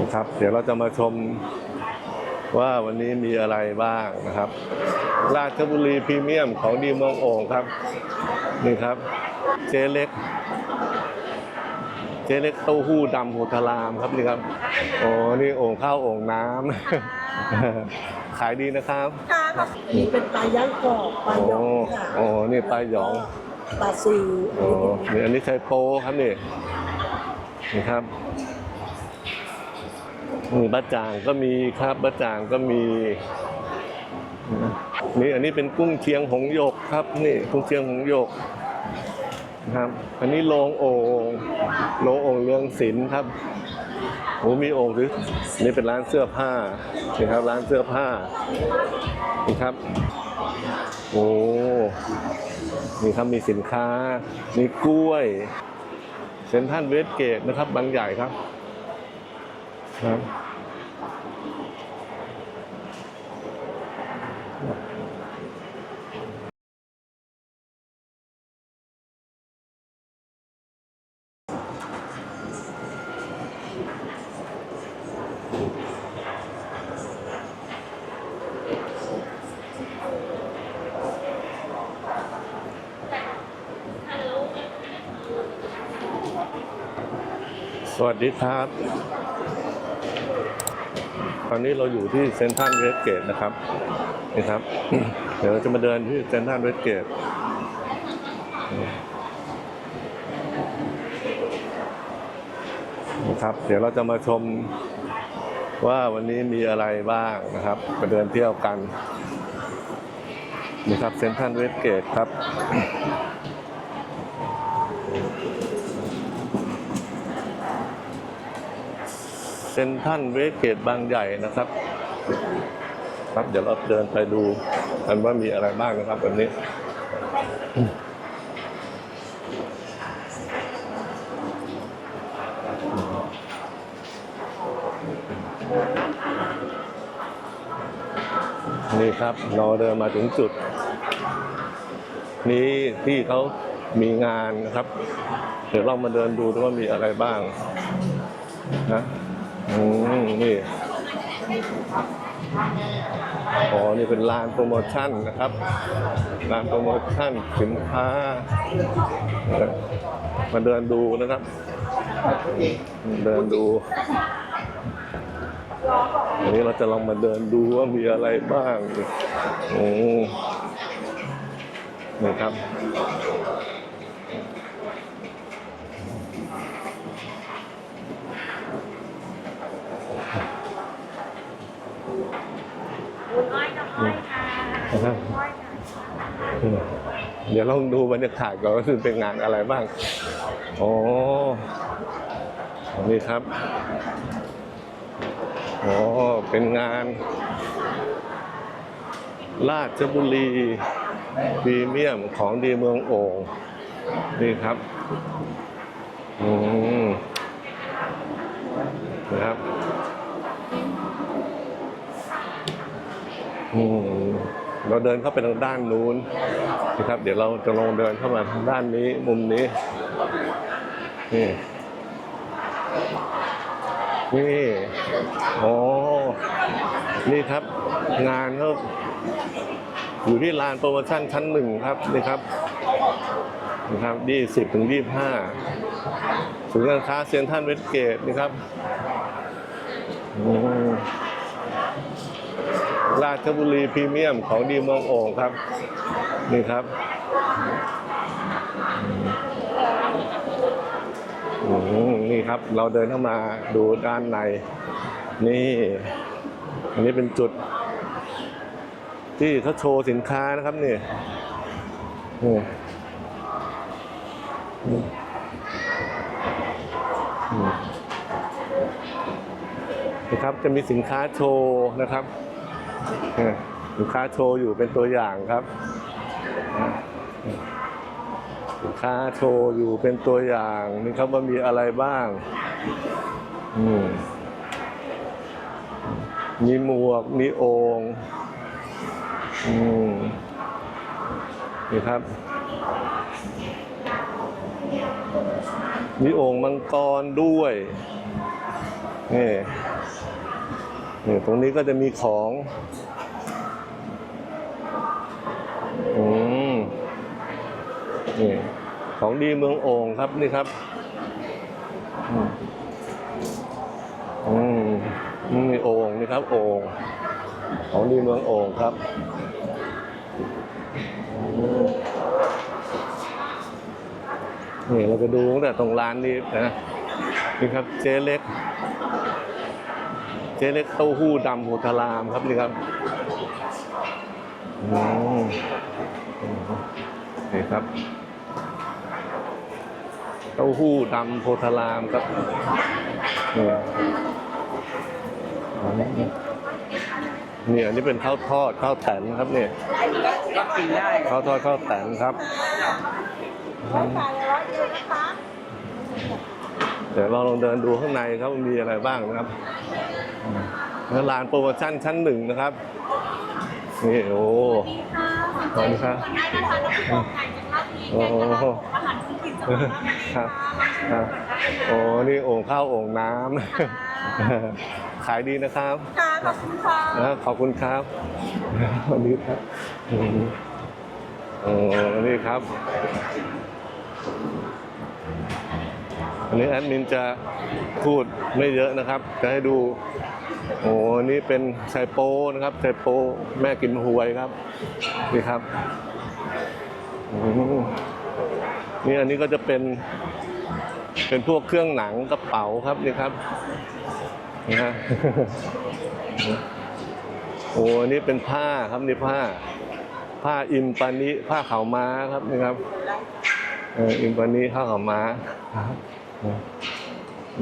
นะครับ เดี๋ยวเราจะมาชมว่าวันนี้มีอะไรบ้างนะครับ ราชบุรีพรีเมียมของดีเมืองโอ่งครับ นี่ครับ เจเล็ก เจเล็กเต้าหู้ดำโพธารามครับนี่ครับโอ้นี่โอ่งข้าวโอ่งน้ำขายดีนะครับค่ะครับนี่เป็นปลาย่างกรอบปลาโอ้หยองค่ะโอ้นี่ปลาหยองปลาซิวโอ้นี่อันนี้ไชโปครับนี่นี่ครับ นี่บะจ่างก็มีครับบะจ่างก็มี นี่อันนี้เป็นกุ้งเชียงหงหยกครับ นี่กุ้งเชียงหงหยกนะครับ อันนี้โลงโอ่งโลงโอ่งเรืองศิลป์ครับโอ้มีโอ่งหรือนี่เป็นร้านเสื้อผ้านี่ครับร้านเสื้อผ้านี่ครับ โอ้นี่ครับมีสินค้า มีกล้วยเซนทรัลเวสเกตนะครับบางใหญ่ครับ ครับสวัสดีครับ ตอนนี้เราอยู่ที่เซนทรัลเวสเกตนะครับนี่ครับ เดี๋ยวเราจะมาเดินที่เซนทรัลเวสเกตนะครับ เดี๋ยวเราจะมาชมว่าวันนี้มีอะไรบ้างนะครับ มาเดินเที่ยวกันนี่ครับเซนทรัลเวสเกตครับ เซ็นทรัลเวสเกตบางใหญ่นะครับ ครับเดี๋ยวเราเดินไปดูกันว่ามีอะไรบ้างนะครับวันนี้นี่ครับเราเดินมาถึงจุด นี้ที่เขามีงานนะครับ เดี๋ยวเรามาเดินดูว่ามีอะไรบ้างนะ อืมนี่อ๋อ นี่เป็นลานโปรโมชั่นนะครับลานโปรโมชั่นสินค้า มาเดินดูนะครับ เดินดูวันนี้เราจะลองมาเดินดูว่ามีอะไรบ้าง โอ้นี่ครับ คุณอ้อยน้ำอ้อยค่ะ นะครับเดี๋ยวลองดูบรรยากาศก่อนว่าคือเป็นงานอะไรบ้างอ๋อนี่ครับอ๋อเป็นงาน ราชบุรีพรีเมียมของดีเมืองโอ่งนี่ครับอืมนะครับอืม เราเดินเข้าไปทางด้านนู้นนะครับ เดี๋ยวเราจะลองเดินเข้ามาทางด้านนี้มุมนี้นี่นี่อ๋อนี่ครับ งานเขาอยู่ที่ลานโปรโมชั่นชั้นหนึ่งครับนี่ครับนะครับยี่สิบถึงยี่ห้าศูนย์การค้าเซ็นทรัลเวสเกตนี่ครับอ ราชบุรีพรีเมียมของดีเมืองโอ่งครับ นี่ครับนี่ครับเราเดินเข้ามาดูด้านใน นี่ อันนี้เป็นจุด ที่เขาโชว์สินค้านะครับนี่นี่อืมอืมนะครับจะมีสินค้าโชว์นะครับ ลูกค้าโชว์อยู่เป็นตัวอย่างครับ ลูกค้าโชว์อยู่เป็นตัวอย่างนี่ครับว่ามีอะไรบ้าง อืมมีหมวก มีโอ่งอืมนี่ครับ มีโอ่งมังกรด้วยนี่ นี่ตรงนี้ก็จะมีของอืมนี่ของดีเมืองโอ่งครับนี่ครับอืมมนี่โอ่งนี่ครับโอ่งของดีเมืองโอ่งครับนี่เราจะดูตั้งแต่ตรงร้านนี้นะนี่ครับเจ๊เล็ก เจ๊เล็กเต้าหู้ดำโพธารามครับนี่ครับอืมอืมนี่ครับ เต้าหู้ดำโพธารามครับนี่อ๋อนี่อันนี้เป็นข้าวทอดข้าวแตนครับเนี่ยข้าวทอดข้าวแตนครับ ร้อยบาทร้อยเดียวนะคะ เดี๋ยวเราลองเดินดูข้างในครับว่ามีอะไรบ้างนะครับแล้วร้านโปรโมชั่นชั้นหนึ่งนะครับนี่โอ้ขอบคุณครับได้นะคะน้ำพริกอกไก่จากร้านนี้โอ้เป็นโหอาหารพื้นถิ่นจังหวัดราชบุรีครัค่ะบครับโอ้นี่โอ่งข้าวโอ่งน้ำขายดีนะครับค่ะขอบคุณค่ะนะขอบคุณครับวันนี้ครับอืมโอ้นี่ครับ อันนี้แอดมินจะพูดไม่เยอะนะครับ จะให้ดู โอ้นี่เป็นไชโปนะครับไชโปแม่กิมหวยครับ นี่ครับนี่อันนี้ก็จะเป็น เป็นพวกเครื่องหนังกระเป๋าครับนี่ครับนะฮะโอ้นี่เป็นผ้าครับนี่ผ้า ผ้าอิมปานิผ้าขาวม้าครับนี่ครับอออิมปานิผ้าขาวม้าครับ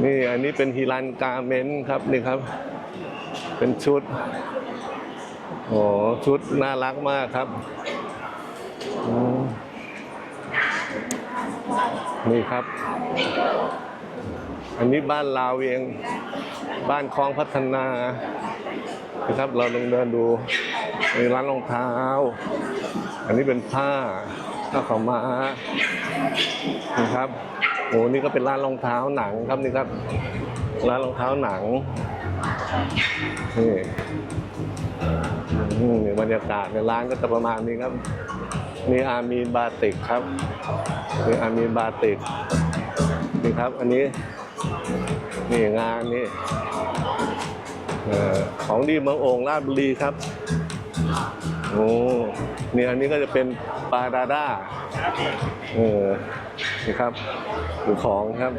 นี่อันนี้เป็นฮิรันกาเมนครับนี่ครับ เป็นชุดโอ้ชุดน่ารักมากครับ นี่ครับ อันนี้บ้านลาวเอง บ้านคลองพัฒนานะครับเราลองเดินดูมีร้านรองเท้า อันนี้เป็นผ้าผ้าขาวม้านะครับ โอ้นี่ก็เป็นร้านรองเท้าหนังครับนี่ครับ ร้านรองเท้าหนังนี่นี่บรรยากาศในร้านก็จะประมาณนี้ครับนี่อามีนบาติกครับนี่อามีนบาติกนี่ครับ อันนี้นี่งานนี่ของดีเมืองโอ่งราชบุรีครับโอ้นี่อันนี้ก็จะเป็นปาดาด้าเออนี่ครับ ดูของครับ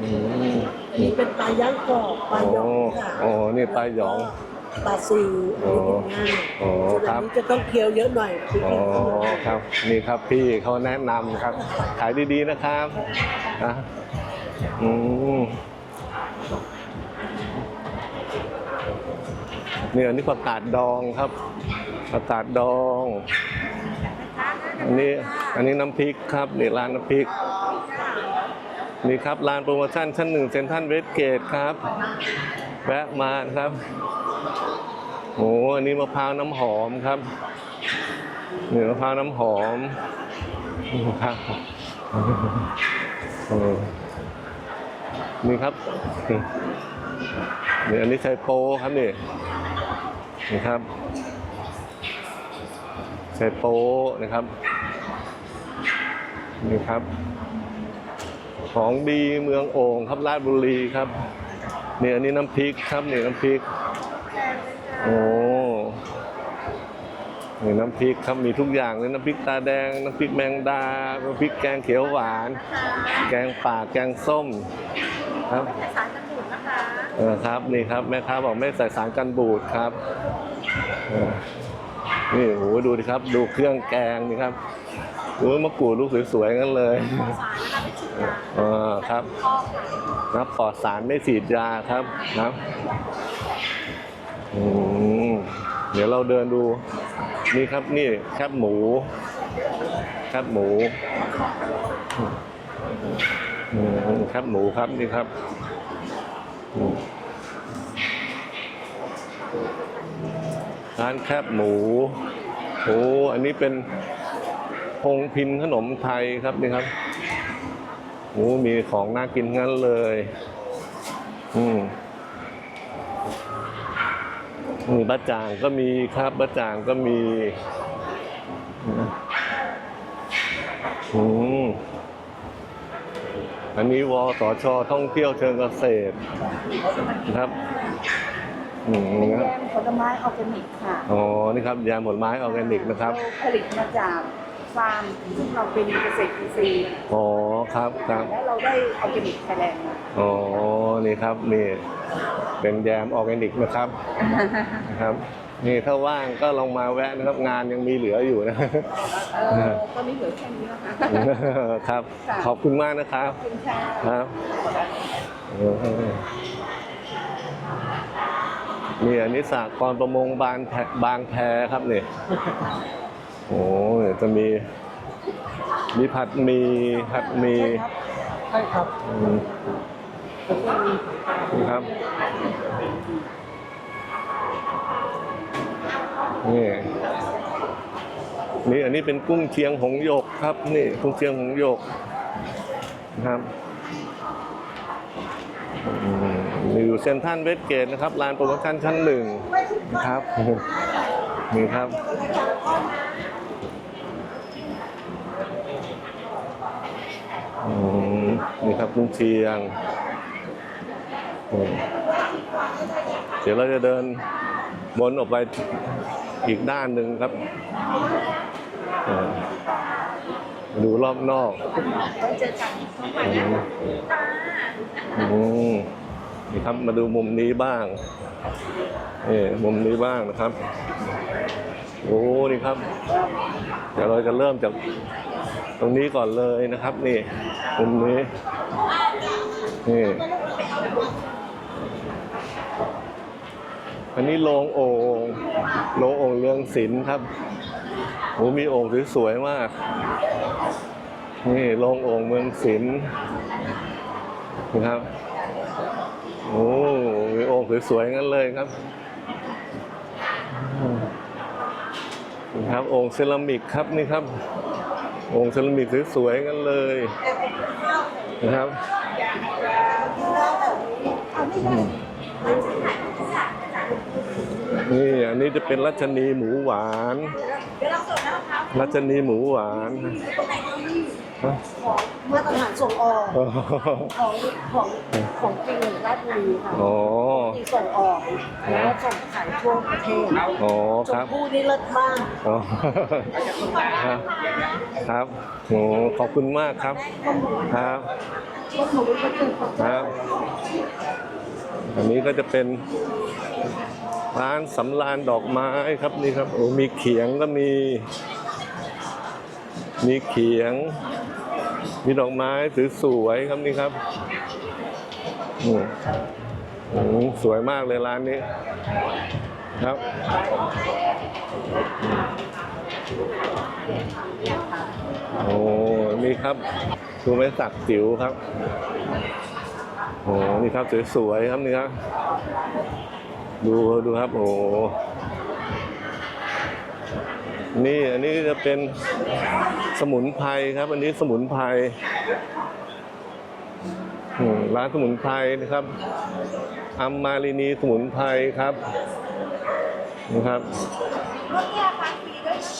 อืมอันนี้เป็นปลาย่างกรอบปลาโอ้หยองค่ะโอ้นี่ปลาหยอง ปลาซิวอันนี้เป็นง่ายโอ้ส่วนครัอับนนี้จะต้องเคี้ยวเยอะหน่อยพริกอ๋อเคี้ยวครับ นี่ครับพี่เขาแนะนำครับ ขายดีๆนะครับนะอืมนี่อันนี้ผักกาดดองครับผักกาดดอง อันนี้อันนี้น้ำพริกครับนี่ร้านน้ำพริกนี่ครับร้านโปรโมชั่นชั้นหนึ่งเซ็นทรัลเวสเกตครับแวะมาครับโอ้อันนี้มะพร้าวน้ำหอมครับนี่มะพร้าวน้ำหอมครับนี่ครับนี่อันนี้ไชโปครับนี่นี่ครับไชโปนะครับ นี่ครับ ของดีเมืองโอ่งครับราชบุรีครับนี่อันนี้น้ำพริกครับนี่น้ำพริกโอ้นี่น้ำพริกครับมีทุกอย่างเลยน้ำพริกตาแดงน้ำพริกแมงดาน้ำพริกแกงเขียวหวาน แกงป่าแกงส้มครับสายกันบุญนะคะเออครับนี่ครับแม่ค้าบอกไม่ใส่สารกันบูดครับเออนี่โหดูดิครับ ดูเครื่องแกงนี่ครับ ดูมะกรูดลูกสวยๆงั้นเลยสายนะคะไม่ฉีดยาเออครับข้อค่ะนะปลอดสารไม่ฉีดยาครับนะอืมเดี๋ยวเราเดินดู นี่ครับนี่แคบหมูแคบหมูอืมแคบหมูครับนี่ครับอืมร้านแคบหมูโอ้อันนี้เป็น งพินขนมไทยครับนี่ครับโอ้มีของน่ากินงั้นเลย อืมนี่บะจ่างก็มีครับบะจ่างก็มีอืมอันนี้วอสอชอท่องเที่ยวเชิงเกษตรนะครับอืมเป็นนะแยมผลไม้ออร์แกนิกค่ะอ๋อ นี่ครับยาผลไม้ออร์แกนิกนะครับ ผลิตมาจาก ฟาร์มซึ่งเราเป็นเกษตรอินทรีย์อ๋อครับครับ และเราได้ออร์แกนิกไทยแลนด์มาอ๋อ นี่ครับนี่เป็นแยมออร์แกนิกนะครับนะครับ นี่ถ้าว่างก็ลองมาแวะนะครับงานยังมีเหลืออยู่นะ เออตอนนี้เหลือแค่นี้นะคะครับ ค่ะ ขอบคุณมากนะครับขอบคุณค่ะครับเออนี่อันนี้สากรณ์ประมงบางแพบางแพครับนี่ โอ้ยจะมี มีผัดหมีผัดหมีใช่ครับอืมนี่ครับ นี่ นี่อันนี้เป็นกุ้งเชียงหงหยกครับ นี่กุ้งเชียงหงหยกนะครับอืมอยู่เซ็นทรัลเวสเกตนะครับลานโปรโมชั่นชั้นหนึ่งนะครับ นี่ครับ อืม นี่ครับกุ้งเชียง เดี๋ยวเราจะเดินวนออกไปอีกด้านหนึ่งครับ ดูรอบนอกนี่ครับมาดูมุมนี้บ้างนี่มุมนี้บ้างนะครับ โอ้ นี่ครับ เดี๋ยวเราจะเริ่มจาก ตรงนี้ก่อนเลยนะครับ นี่มุมนี้นี่อันนี้โรงโอ่งโรงโอ่งเรืองศิลป์ครับโอ้มีโอ่งสวยๆมาก นี่โรงโอ่งเมืองศิลป์นะครับโอ้มีโอ่งสวยๆงั้นเลยครับนี่ครับโอ่งเซรามิกครับนี่ครับ องเซรามิกสวยๆกันเลยนะครับนี่อันนี้จะเป็นรัชนีหมูหวานรัชนีหมูหวานของมาตรฐานส่งออกของ ของของจริงราชบุรีค่ะอ๋อที่ส่งออกแล้วก็ส่งขายทั่วประเทศอ๋อชครัมบพู่นี่เลิศมากอ๋อครับครับโอ้ขอบคุณมากครับ ครับก็หนูก็คือครับ อันนี้ก็จะเป็นร้านสำรานดอกไม้ครับนี่ครับโอ้มีเขียงก็มี มีเขียง มีดอกไม้สวยๆครับนี่ครับอืมอืมสวยมากเลยร้านนี้ ครับโอ้นี่ครับดูไม้สักจิ๋วครับโอ้นี่ครับสวยๆครับนี่ครับดูดูครับโอ้ นี่อันนี้จะเป็นสมุนไพรครับ อันนี้สมุนไพรอืมร้านสมุนไพรนะครับอัมมารินีสมุนไพรครับนะครับรถแยกภาษีด้วยนะ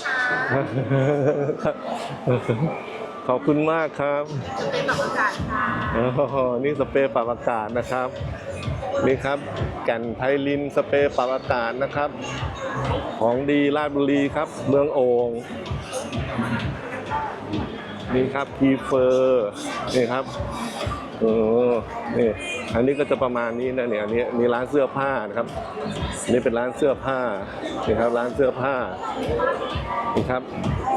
คะขอบคุณมากครับเป็นแบบอากาศค่ะอ๋อนี่สเปรย์ปรับอากาศนะครับ นี่ครับแก่นไพลินสเปรย์ปรับอากาศนะครับ ของดีราชบุรีครับ เมืองโอ่งนี่ครับกีเฟอร์นี่ครับเออนี่อันนี้ก็จะประมาณนี้นะเนี่ยอันนี้นี่ร้านเสื้อผ้านะครับนี่เป็นร้านเสื้อผ้านี่ครับร้านเสื้อผ้านี่ครับ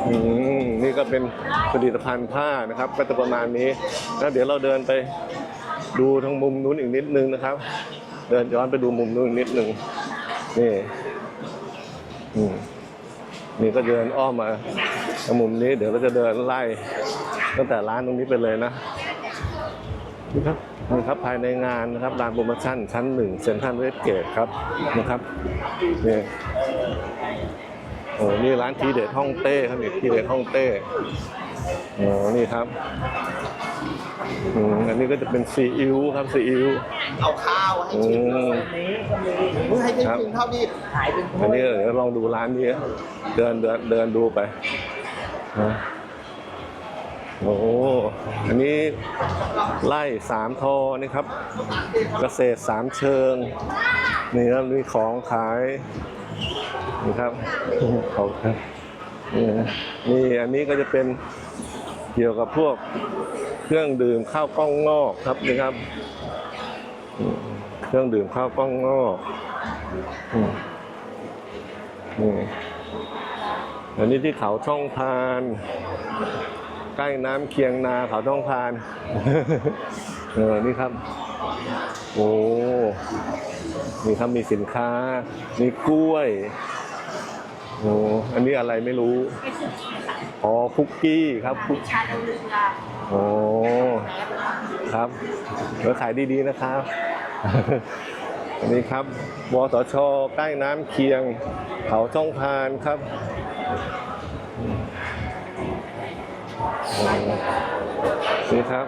อืมนี่ก็เป็นผลิตภัณฑ์ผ้านะครับ ก็จะประมาณนี้แล้วเดี๋ยวเราเดินไป ดูทางมุมนู้นอีกนิดนึงนะครับ เดินย้อนไปดูมุมนู้นอีกนิดนึงนี่นี่ก็เดินอ้อมมาทางมุมนี้เดี๋ยวเราจะเดินไล่ ตั้งแต่ร้านตรงนี้ไปเลยนะนี่ครับนี่ครับภายในงานนะครับร้านโปรโมชั่นชั้นหนึ่งเซ็นทรัลเวสเกตครับนะครับนี่โอ้นี่ร้านทีเด็ดฮ่องเต้ครับนี่ทีเด็ดฮ่องเต้โอ้นี่ครับ อืมอันนี้ก็จะเป็นซีอิ๊วครับซีอิ๊ว เอาข้าวให้ชิมอืมนี้ก็มีมึงให้ได้ชิมเท่านี้ขายเป็นถ้อันวยนี้เดี๋ยวลองดูร้านนี้ เดินเดินเดินดูไปนะโอ้อันนี้ไล่สามทอนี่ครับ เกษตรสามเชิง นี่ครับมีของขายนี่ครับเขาครับนี่นะนี่อันนี้ก็จะเป็นเกี่ยวกับพวก เครื่องดื่มข้าวกล้องงอกครับนี่ครับ เครื่องดื่มข้าวกล้องงอกนี่อันนี้ที่เขาช่องพาน ใกล้น้ำเคียงนาเขาช่องพาน เออ นี่ครับ โอ้นี่ครับมีสินค้า มีกล้วย โอ้ อันนี้อะไรไม่รู้ อ๋อคุกกี้ครับคุกชาดำเรือโอ้ครับเดี๋ยวขายดีๆนะครับอันนี้ครับวสชใกล้น้ำเคียง เขาช่องพานครับโอ้นี่ครับ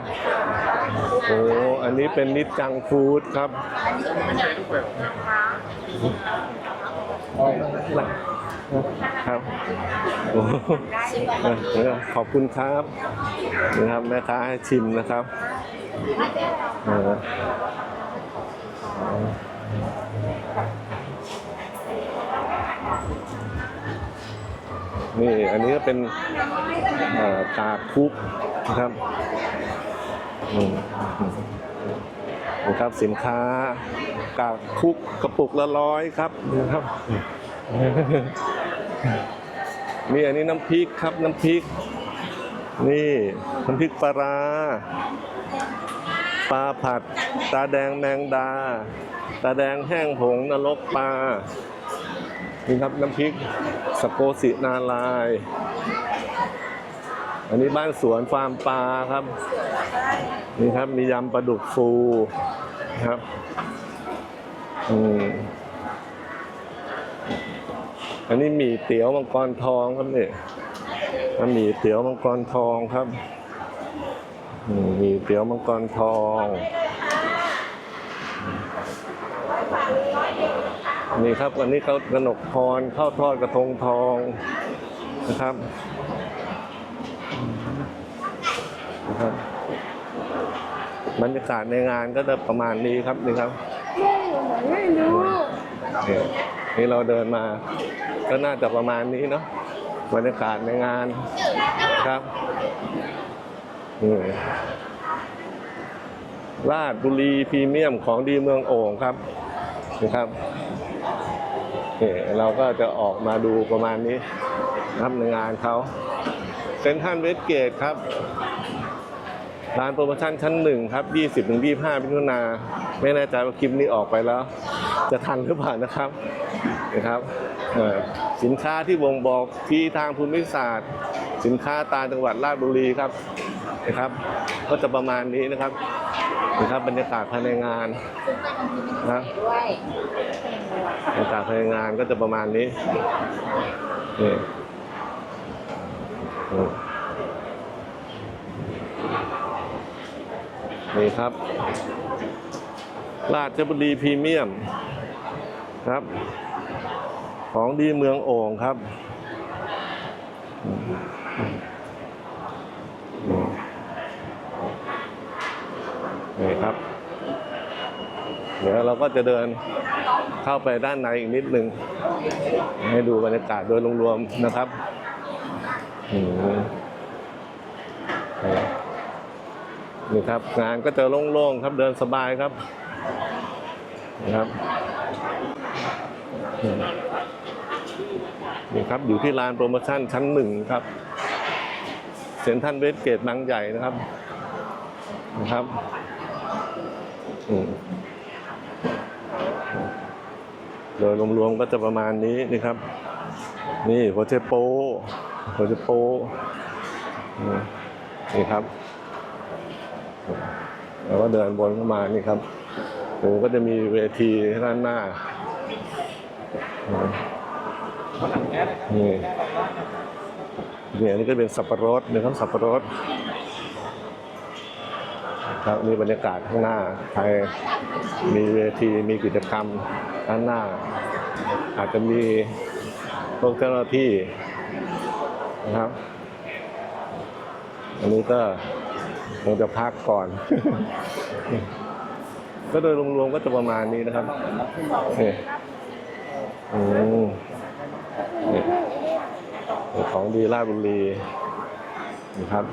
โอ้อันนี้เป็นนิดจังฟู้ดครับค รับโอ้เออขอบคุณครับนะครับแม่ค้าให้ชิมนะครับนี่อันนี้ก็เป็นเอ่อกากคุกนะครับนะครับสินค้ากากคุกกระปุกละร้อยครับนะครับ นี่อันนี้น้ำพริกครับน้ำพริก นี่น้ำพริกปลาร้าปลาผัด ตาแดงแมงดา ตาแดงแห้งผงนรกปลานี่ครับน้ำพริกสโกสินาลาย อันนี้บ้านสวนฟาร์มปลาครับ นี่ครับมียำปลาดุกฟูครับ อืม อันนี้หมี่เตี๋ยวมังกรทองครับเนี่ยอันหมี่เตี๋ยวมังกรทองครับอืมหมี่เตี๋ยวมังกรทอง นี่ครับอันนี้เขากระหนกพรข้าวทอดกระทงทองนะครับนะครับบรรยากาศในงานก็จะประมาณนี้ครับนี่ครับไม่รู้เนี่ยนี่เราเดินมา ก็น่าจะประมาณนี้เนาะบรรยากาศในงานครับนี่ลาดบุรีพรีเมียมของดีเมืองโอ่งครับนะครับนี่เราก็จะออกมาดูประมาณนี้ครับในงานเขาเซ็นทรัลเวสเกตครับร้านโปรโมชั่นชั้นหนึ่งครับ 20ถึง25มิถุนาไม่แน่ใจว่าคลิปนี้ออกไปแล้ว จะทันหรือเปล่านะครับนะครับ สินค้าที่บ่งบอกที่ทางภูมิศาสตร์ สินค้าตาจังหวัดราชบุรีครับนะครับ ก็จะประมาณนี้นะครับนะครับบรรยากาศภายในงานนะบรรยากาศภายในงานก็จะประมาณนี้นี่นี่ครับ ราชบุรีพรีเมียมครับ ของดีเมืองโอ่งครับนี่ครับ เดี๋ยวเราก็จะเดินเข้าไปด้านในอีกนิดนึง ให้ดูบรรยากาศโดยรวมๆนะครับนี่ครับ งานก็จะโล่งๆครับเดินสบายครับนะครับ นี่ครับอยู่ที่ลานโปรโมชั่นชั้นหนึ่งครับเซ็นทรัลเวสเกตบางใหญ่นะครับนะครับโดยรวมๆก็จะประมาณนี้นี่ครับ นี่หัวเชโปหัวเชโปนี่ครับแล้วก็เดินวนเข้ามานี่ครับโอ้ก็จะมีเวทีด้านหน้า นี่นี่อันนี้ก็เป็นสับปะรดนะครับสับปะรดครับนี่บรรยากาศข้างหน้าใครมีเวทีมีกิจกรรมด้านหน้า อาจจะมีพวกเจ้าหน้าที่นะครับ อันนี้ก็คงจะพักก่อน ก็โดยรวมๆก็จะประมาณนี้นะครับนี่อืม ของดีราชบุรีนะครับ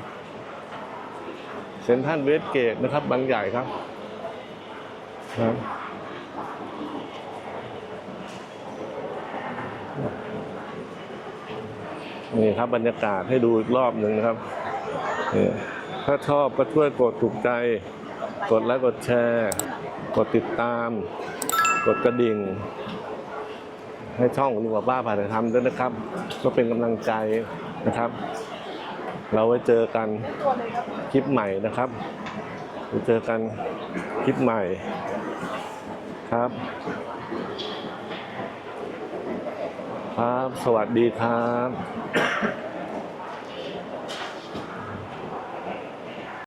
เซ็นทรัลเวสเกตนะครับ บางใหญ่ครับครับนี่ครับบรรยากาศให้ดูอีกรอบหนึ่งนะครับ ถ้าชอบก็ช่วยกดถูกใจ กดไลค์กดแชร์ กดติดตาม กดกระดิ่ง ให้ช่องลุงกับป้าผ่านทำด้วยนะครับก็เป็นกำลังใจนะครับ เราไว้เจอกันคลิปใหม่นะครับไว้เจอกันคลิปใหม่ครับ ครับ สวัสดีครับ